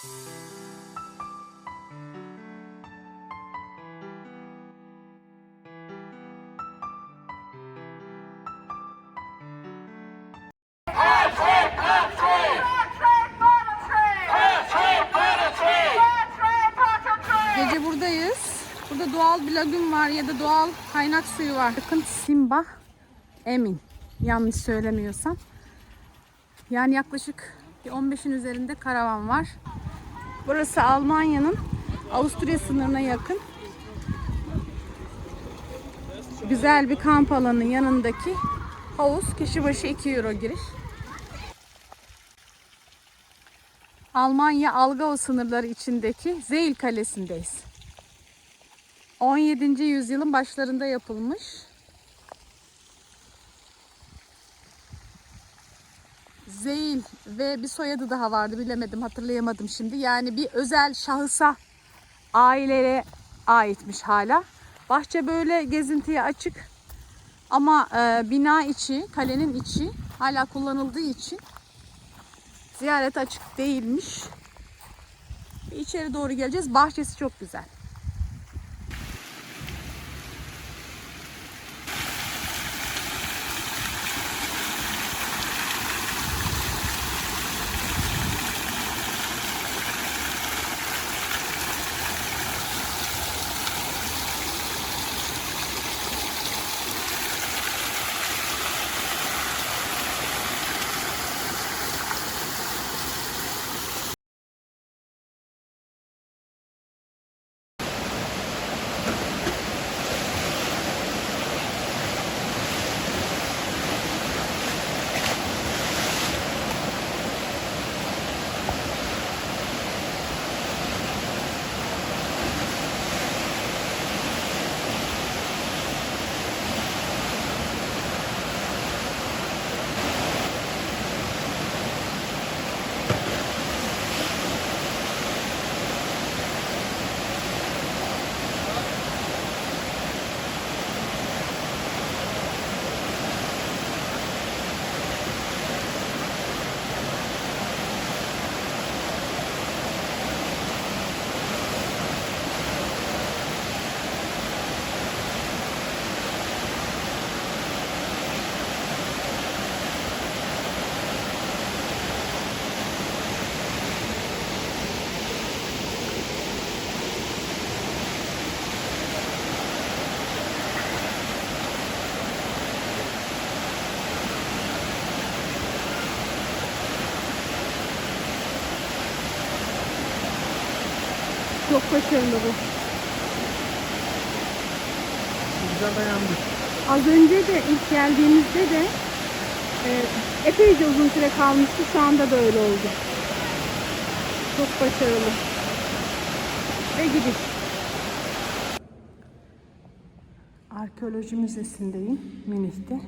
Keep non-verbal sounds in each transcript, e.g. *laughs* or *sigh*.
Gece buradayız. Burada doğal bir lagün var ya da doğal kaynak suyu var. Bakın Simba Emin. Yanlış söylemiyorsam. Yani yaklaşık bir 15'in üzerinde karavan var. Burası Almanya'nın Avusturya sınırına yakın. Güzel bir kamp alanının yanındaki havuz. Kişi başı 2 euro giriş. Almanya Algao sınırları içindeki Zeyl Kalesi'ndeyiz. 17. yüzyılın başlarında yapılmış. Zeyl ve bir soyadı daha vardı bilemedim hatırlayamadım şimdi. Yani bir özel şahısa ailelere aitmiş hala. Bahçe böyle gezintiye açık ama e, bina içi, kalenin içi hala kullanıldığı için ziyaret açık değilmiş. İçeri doğru geleceğiz. Bahçesi çok güzel. Çok başarılı bu. Güzel dayandık. Az önce de ilk geldiğimizde de e, epeyce uzun süre kalmıştı. Şu anda da öyle oldu. Çok başarılı. Ve gidiş. Arkeoloji Müzesi'ndeyim Münih'te.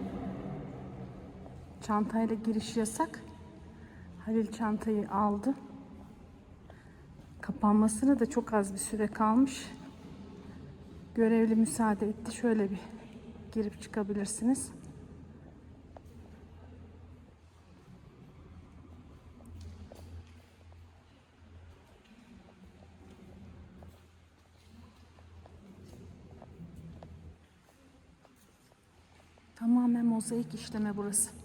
Çantayla giriş yasak. Halil çantayı aldı. Kapanmasına da çok az bir süre kalmış. Görevli müsaade etti. Şöyle bir girip çıkabilirsiniz. Tamamen mozaik işleme burası.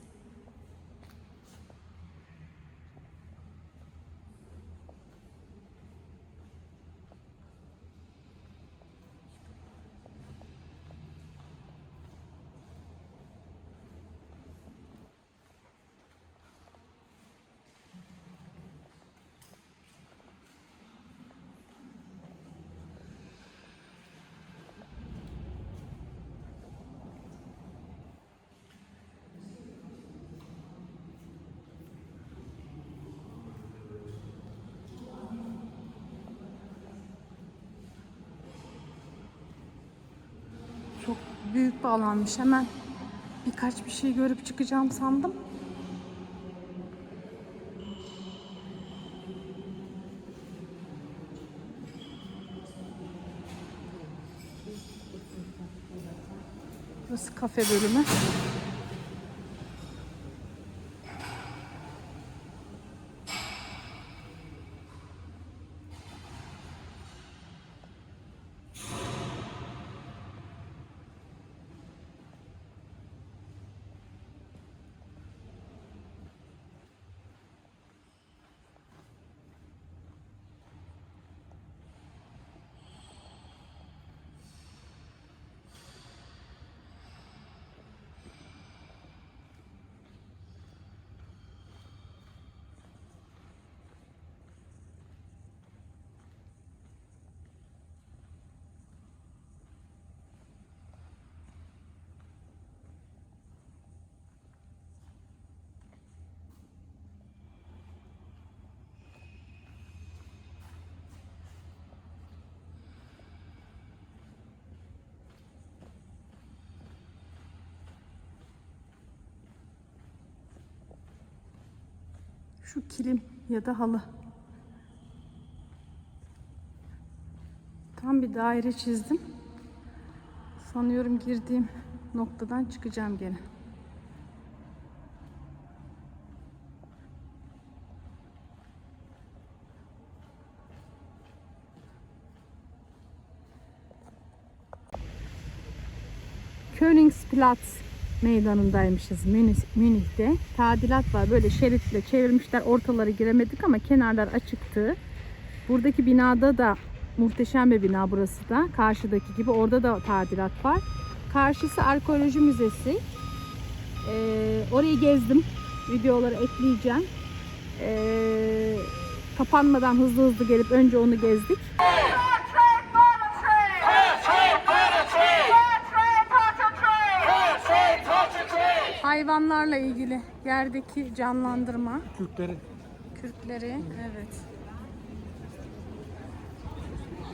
Çok büyük bir alanmış. Hemen birkaç bir şey görüp çıkacağım sandım. Burası kafe bölümü. Şu kilim ya da halı. Tam bir daire çizdim. Sanıyorum girdiğim noktadan çıkacağım gene. Königsplatz meydanındaymışız Münih, Münih'te. Tadilat var. Böyle şeritle çevirmişler. Ortaları giremedik ama kenarlar açıktı. Buradaki binada da muhteşem bir bina burası da. Karşıdaki gibi orada da tadilat var. Karşısı arkeoloji müzesi. Ee, orayı gezdim. Videoları ekleyeceğim. Ee, kapanmadan hızlı hızlı gelip önce onu gezdik. Hayvanlarla ilgili yerdeki canlandırma, Kürkleri. kürkleri, evet.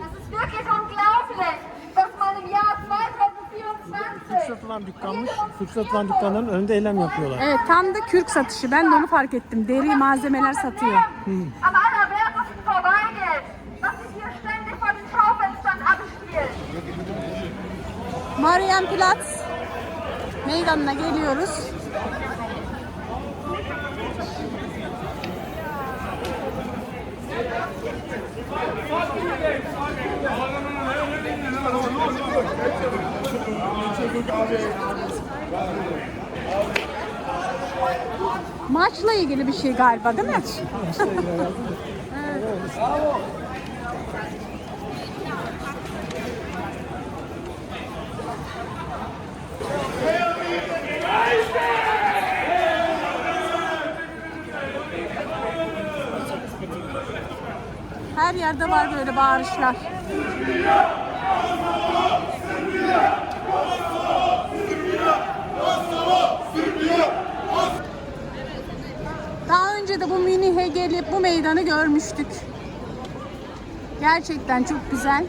Es ist wirklich unglaublich, dass man im Jahr 2024 Kürk satılan dükkanmış. Kürk satılan dükkanların önünde eylem yapıyorlar. Evet tam da kürk satışı. Ben de onu fark ettim. Deri malzemeler satıyor. am allerwertesten vorbeigeht, dass sich hier ständig vor den Schaufenstern abspielt. Marienplatz meydanına geliyoruz. Maçla ilgili bir şey galiba değil mi? *laughs* Her yerde var böyle bağırışlar. Daha önce de bu Münih'e gelip bu meydanı görmüştük. Gerçekten çok güzel.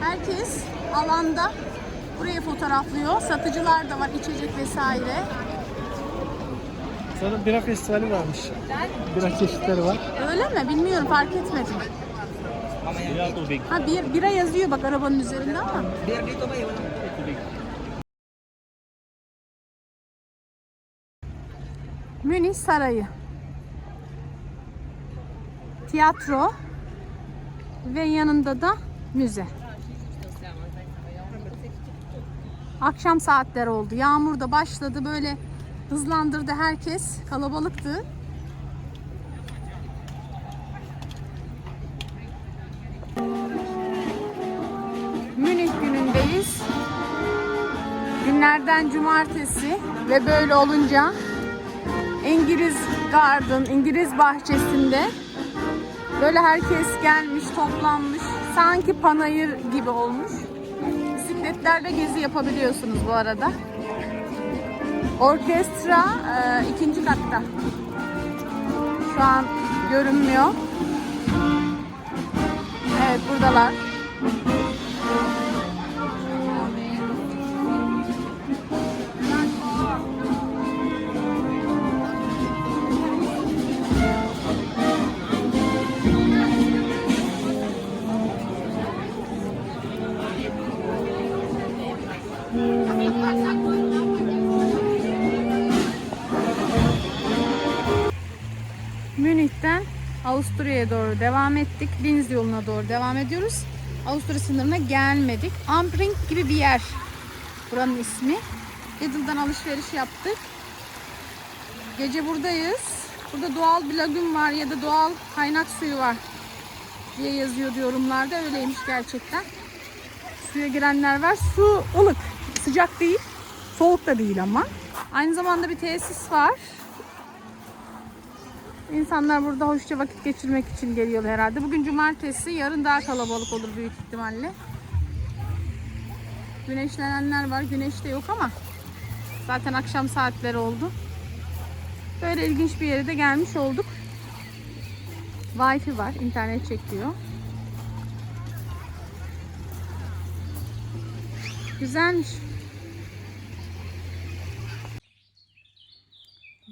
Herkes alanda burayı fotoğraflıyor. Satıcılar da var içecek vesaire. Sonra bira festivali varmış. Bira çeşitleri var. Öyle mi? Bilmiyorum fark etmedim. Ha bir bira yazıyor bak arabanın üzerinde ama. Münih Sarayı. Tiyatro ve yanında da müze. Akşam saatler oldu. Yağmur da başladı. Böyle hızlandırdı herkes. Kalabalıktı. Münih günündeyiz. Günlerden cumartesi ve böyle olunca İngiliz Garden, İngiliz bahçesinde böyle herkes gelmiş, toplanmış. Sanki panayır gibi olmuş. Bisikletlerle gezi yapabiliyorsunuz bu arada. Orkestra e, ikinci katta. Şu an görünmüyor. Evet buradalar. Münih'ten Avusturya'ya doğru devam ettik. Linz yoluna doğru devam ediyoruz. Avusturya sınırına gelmedik. Ampring gibi bir yer. Buranın ismi. Lidl'dan alışveriş yaptık. Gece buradayız. Burada doğal bir lagün var ya da doğal kaynak suyu var diye yazıyordu yorumlarda. Öyleymiş gerçekten. Suya girenler var. Su ılık. Sıcak değil. Soğuk da değil ama. Aynı zamanda bir tesis var. İnsanlar burada hoşça vakit geçirmek için geliyor herhalde. Bugün cumartesi, yarın daha kalabalık olur büyük ihtimalle. Güneşlenenler var, güneş de yok ama zaten akşam saatleri oldu. Böyle ilginç bir yere de gelmiş olduk. Wi-Fi var, internet çekiyor. Güzelmiş.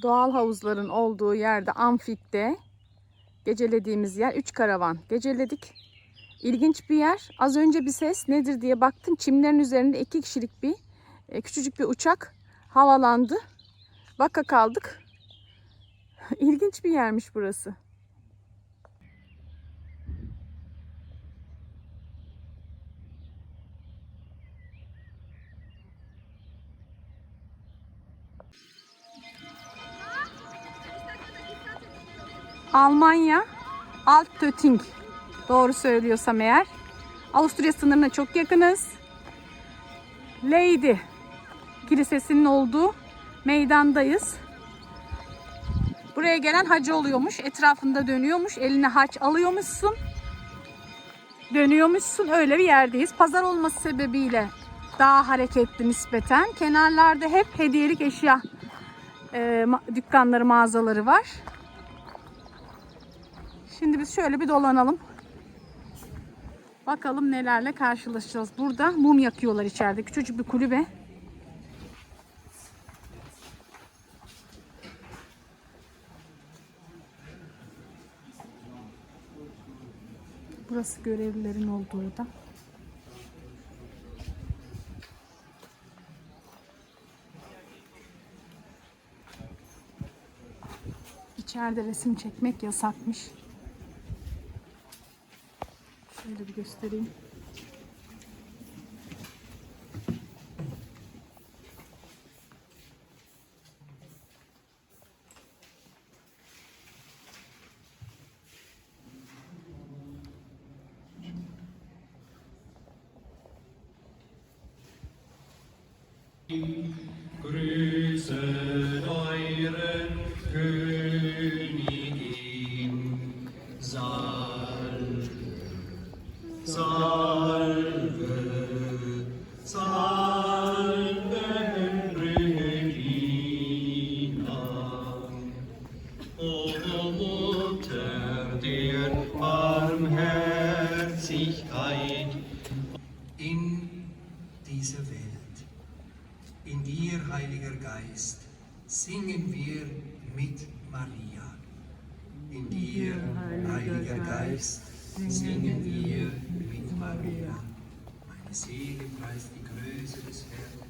Doğal havuzların olduğu yerde Amfik'te gecelediğimiz yer 3 karavan geceledik. İlginç bir yer. Az önce bir ses nedir diye baktım. Çimlerin üzerinde iki kişilik bir e, küçücük bir uçak havalandı. Baka kaldık. *laughs* İlginç bir yermiş burası. Almanya Altötting. Doğru söylüyorsam eğer. Avusturya sınırına çok yakınız. Lady Kilisesi'nin olduğu meydandayız. Buraya gelen hacı oluyormuş. Etrafında dönüyormuş. Eline haç alıyormuşsun. Dönüyormuşsun. Öyle bir yerdeyiz. Pazar olması sebebiyle daha hareketli nispeten. Kenarlarda hep hediyelik eşya e, dükkanları, mağazaları var. Şimdi biz şöyle bir dolanalım. Bakalım nelerle karşılaşacağız. Burada mum yakıyorlar içeride. Küçücük bir kulübe. Burası görevlilerin olduğu oda. İçeride resim çekmek yasakmış. Şöyle bir göstereyim. Grüßet O Mutter der Barmherzigkeit, in dieser Welt. In dir, Heiliger Geist, singen wir mit Maria. In dir, Heiliger Geist, singen wir mit Maria. Meine Seele preist die Größe des Herrn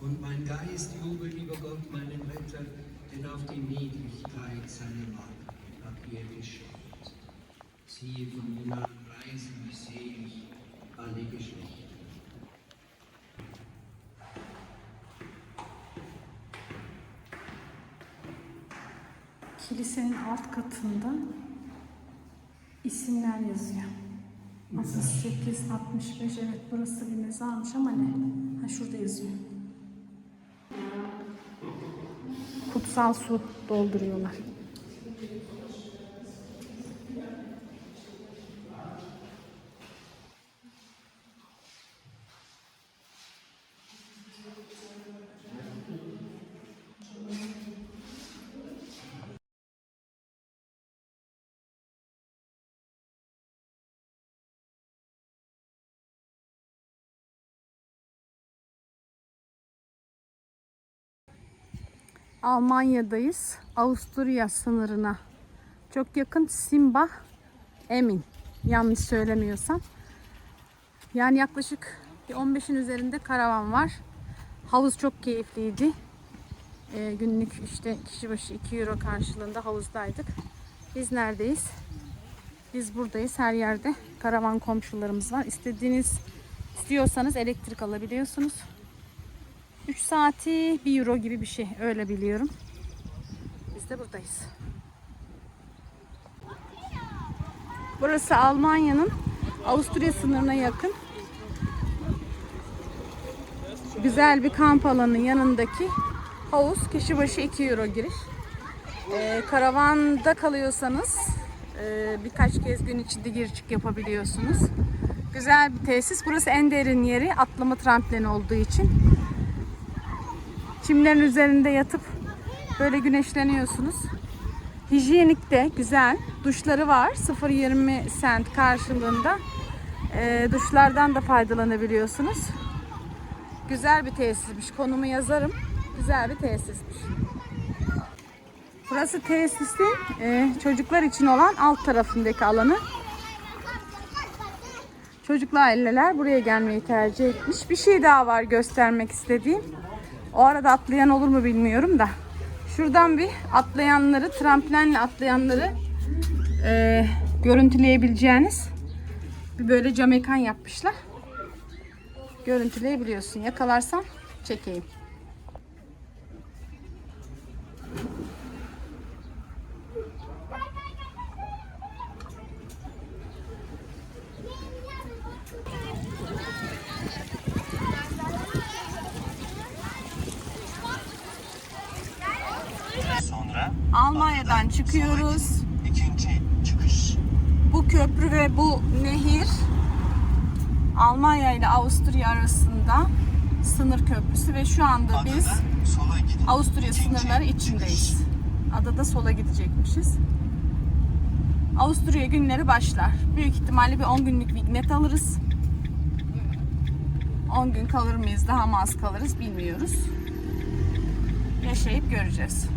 und mein Geist jubelt über Gott, meinen Retter, denn auf die Niedrigkeit seiner Macht hat er geschaut. Siehe von nun an preisen mich selig alle Geschlechter. Kilisenin alt katında isimler yazıyor. 68, 65 evet burası bir mezarmış ama ne? Ha şurada yazıyor. Kutsal su dolduruyorlar. Almanya'dayız. Avusturya sınırına çok yakın Simba Emin. Yanlış söylemiyorsam. Yani yaklaşık bir 15'in üzerinde karavan var. Havuz çok keyifliydi. Ee, günlük işte kişi başı 2 euro karşılığında havuzdaydık. Biz neredeyiz? Biz buradayız. Her yerde karavan komşularımız var. İstediğiniz istiyorsanız elektrik alabiliyorsunuz. 3 saati 1 euro gibi bir şey. Öyle biliyorum. Biz de buradayız. Burası Almanya'nın Avusturya sınırına yakın. Güzel bir kamp alanının yanındaki havuz. Kişi başı 2 euro giriş. Ee, karavanda kalıyorsanız e, birkaç kez gün içinde gir çık yapabiliyorsunuz. Güzel bir tesis. Burası en derin yeri. Atlama tramplini olduğu için. Çimlerin üzerinde yatıp böyle güneşleniyorsunuz. Hijyenik de güzel. Duşları var. 0.20 cent karşılığında. Ee, duşlardan da faydalanabiliyorsunuz. Güzel bir tesismiş. Konumu yazarım. Güzel bir tesismiş. Burası tesisin e, çocuklar için olan alt tarafındaki alanı. Çocuklu aileler buraya gelmeyi tercih etmiş. Bir şey daha var göstermek istediğim. O arada atlayan olur mu bilmiyorum da. Şuradan bir atlayanları, tramplenle atlayanları e, görüntüleyebileceğiniz bir böyle cam ekran yapmışlar. Görüntüleyebiliyorsun. Yakalarsam çekeyim. Çıkıyoruz. ikinci çıkış. Bu köprü ve bu nehir Almanya ile Avusturya arasında sınır köprüsü ve şu anda biz Adada gidin. Avusturya İkinci sınırları içindeyiz. Adada sola gidecekmişiz. Avusturya günleri başlar. Büyük ihtimalle bir 10 günlük vignet alırız. 10 gün kalır mıyız, daha mı az kalırız bilmiyoruz. Yaşayıp göreceğiz.